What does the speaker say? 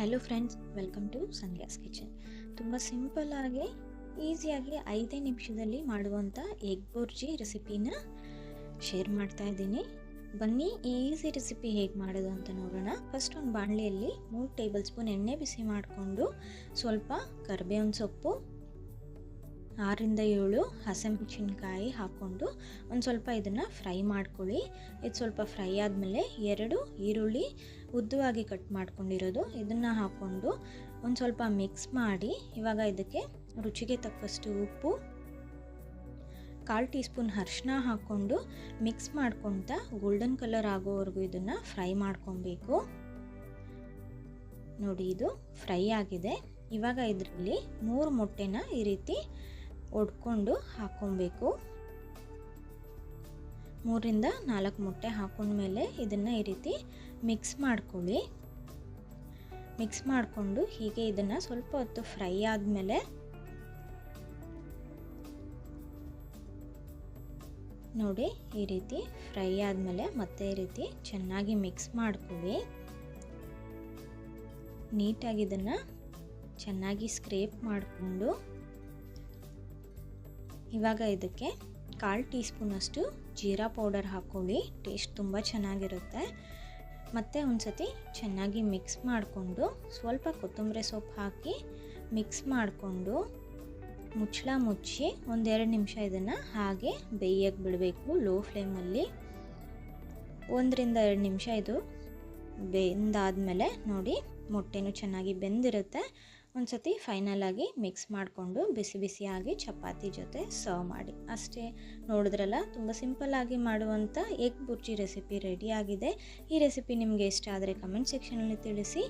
Hello friends welcome to Sandhya's kitchen ತುಂಬ ಸಿಂಪಲ್ಲಾಗಿ ಈಸಿಯಾಗಿ ಐದೇ ನಿಮಿಷದಲ್ಲಿ ಮಾಡುವಂಥ ಎಗ್ ಬುರ್ಜಿ ರೆಸಿಪಿನ ಶೇರ್ ಮಾಡ್ತಾ ಇದ್ದೀನಿ. ಬನ್ನಿ, ಈ ಈಸಿ ರೆಸಿಪಿ ಹೇಗೆ ಮಾಡೋದು ಅಂತ ನೋಡೋಣ. ಫಸ್ಟ್ ಒಂದು ಬಾಣಲೆಯಲ್ಲಿ ಮೂರು ಟೇಬಲ್ ಸ್ಪೂನ್ ಎಣ್ಣೆ ಬಿಸಿ ಮಾಡಿಕೊಂಡು ಸ್ವಲ್ಪ ಕರಿಬೇವಿನ ಸೊಪ್ಪು ಆರರಿಂದ ಏಳು ಹಸಿಮೆಣ್ಸಿನ್ಕಾಯಿ ಹಾಕ್ಕೊಂಡು ಒಂದು ಸ್ವಲ್ಪ ಇದನ್ನು ಫ್ರೈ ಮಾಡ್ಕೊಳ್ಳಿ. ಇದು ಸ್ವಲ್ಪ ಫ್ರೈ ಆದಮೇಲೆ ಎರಡು ಈರುಳ್ಳಿ ಉದ್ದವಾಗಿ ಕಟ್ ಮಾಡ್ಕೊಂಡಿರೋದು. ಇದನ್ನು ಹಾಕ್ಕೊಂಡು ಒಂದು ಸ್ವಲ್ಪ ಮಿಕ್ಸ್ ಮಾಡಿ ಇವಾಗ ಇದಕ್ಕೆ ರುಚಿಗೆ ತಕ್ಕಷ್ಟು ಉಪ್ಪು, ಕಾಲು ಟೀ ಸ್ಪೂನ್ ಅರ್ಶಿನ ಹಾಕ್ಕೊಂಡು ಮಿಕ್ಸ್ ಮಾಡ್ಕೊತ ಗೋಲ್ಡನ್ ಕಲರ್ ಆಗೋವರೆಗೂ ಇದನ್ನು ಫ್ರೈ ಮಾಡ್ಕೊಬೇಕು. ನೋಡಿ ಇದು ಫ್ರೈ ಆಗಿದೆ. ಇವಾಗ ಇದರಲ್ಲಿ ಮೂರು ಮೊಟ್ಟೆನ ಈ ರೀತಿ ಒಡ್ಕೊಂಡು ಹಾಕ್ಕೊಬೇಕು ಮೂರಿಂದ ನಾಲ್ಕು ಮೊಟ್ಟೆ ಹಾಕೊಂಡ್ಮೇಲೆ ಇದನ್ನು ಈ ರೀತಿ ಮಿಕ್ಸ್ ಮಾಡ್ಕೊಳ್ಳಿ. ಮಿಕ್ಸ್ ಮಾಡಿಕೊಂಡು ಹೀಗೆ ಇದನ್ನು ಸ್ವಲ್ಪ ಹೊತ್ತು ಫ್ರೈ ಆದಮೇಲೆ ನೋಡಿ ಈ ರೀತಿ ಫ್ರೈ ಆದಮೇಲೆ ಮತ್ತೆ ಈ ರೀತಿ ಚೆನ್ನಾಗಿ ಮಿಕ್ಸ್ ಮಾಡ್ಕೊಳ್ಳಿ. ನೀಟಾಗಿ ಇದನ್ನು ಚೆನ್ನಾಗಿ ಸ್ಕ್ರೇಪ್ ಮಾಡಿಕೊಂಡು ಇವಾಗ ಇದಕ್ಕೆ ಕಾಲು ಟೀ ಸ್ಪೂನಷ್ಟು ಜೀರಾ ಪೌಡರ್ ಹಾಕ್ಕೊಳ್ಳಿ, ಟೇಸ್ಟ್ ತುಂಬ ಚೆನ್ನಾಗಿರುತ್ತೆ. ಮತ್ತು ಒಂದು ಸತಿ ಚೆನ್ನಾಗಿ ಮಿಕ್ಸ್ ಮಾಡಿಕೊಂಡು, ಸ್ವಲ್ಪ ಕೊತ್ತಂಬರಿ ಸೊಪ್ಪು ಹಾಕಿ ಮಿಕ್ಸ್ ಮಾಡಿಕೊಂಡು ಮುಚ್ಚಳ ಮುಚ್ಚಿ ಒಂದೆರಡು ನಿಮಿಷ ಇದನ್ನು ಹಾಗೆ ಬೇಯಕ್ಕೆ ಬಿಡಬೇಕು ಲೋ ಫ್ಲೇಮಲ್ಲಿ. ಒಂದರಿಂದ ಎರಡು ನಿಮಿಷ ಇದು ಬೆಂದಾದಮೇಲೆ ನೋಡಿ ಮೊಟ್ಟೆನೂ ಚೆನ್ನಾಗಿ ಬೆಂದಿರುತ್ತೆ. ಒಂದು ಸತಿ ಫೈನಲಾಗಿ ಮಿಕ್ಸ್ ಮಾಡಿಕೊಂಡು ಬಿಸಿ ಬಿಸಿಯಾಗಿ ಚಪಾತಿ ಜೊತೆ ಸರ್ವ್ ಮಾಡಿ. ಅಷ್ಟೇ, ನೋಡಿದ್ರಲ್ಲ, ತುಂಬ ಸಿಂಪಲ್ಲಾಗಿ ಮಾಡುವಂಥ ಎಗ್ ಬುರ್ಜಿ ರೆಸಿಪಿ ರೆಡಿಯಾಗಿದೆ ಈ ರೆಸಿಪಿ ನಿಮಗೆ ಇಷ್ಟ ಆದರೆ ಕಮೆಂಟ್ ಸೆಕ್ಷನಲ್ಲಿ ತಿಳಿಸಿ.